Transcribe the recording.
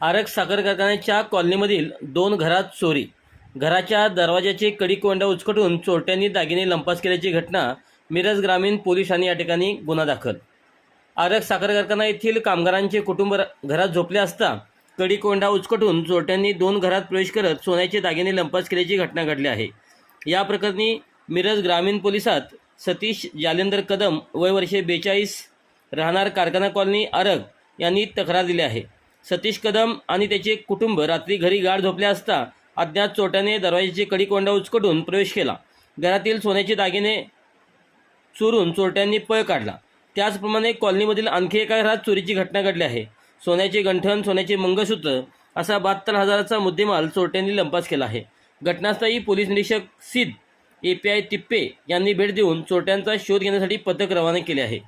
आरग साखर कारखान्याच्या कॉलनीमधील दोन घरात चोरी. घराच्या दरवाजाचे कडी कोंडा उचकटून चोरट्यांनी दागिने लंपास केल्याची घटना मिरज ग्रामीण पोलिसांनी या ठिकाणी गुन्हा दाखल. आरग साखर कारखाना येथील कामगारांचे कुटुंब घरात झोपले असता कडी कोंडा उचकटून चोरट्यांनी दोन घरात प्रवेश करत सोन्याचे दागिने लंपास केल्याची घटना घडली आहे. या प्रकरणी मिरज ग्रामीण पोलिसात सतीश जालेंदर कदम वय वर्षे बेचाळीस राहणार कारखाना कॉलनी आरग यांनी तक्रार दिली आहे. सतीश कदम आणि त्याचे कुटुंब रात्री घरी गाढ झोपले असता अज्ञात चोरट्याने दरवाजाची कडी कोंडा उचकटून प्रवेश केला. घरातील सोन्याचे दागिने चोरून चोरट्यांनी पळ काढला. त्याचप्रमाणे कॉलनीमधील आणखी एका घरात चोरीची घटना घडली आहे. सोन्याचे गंठण सोन्याचे मंगळसूत्र असा बहात्तर हजाराचा मुद्देमाल चोरट्यांनी लंपास केला आहे. घटनास्थळी पोलीस निरीक्षक सिद्ध ए पी आय तिप्पे यांनी भेट देऊन चोरट्यांचा शोध घेण्यासाठी पथक रवाना केले आहे.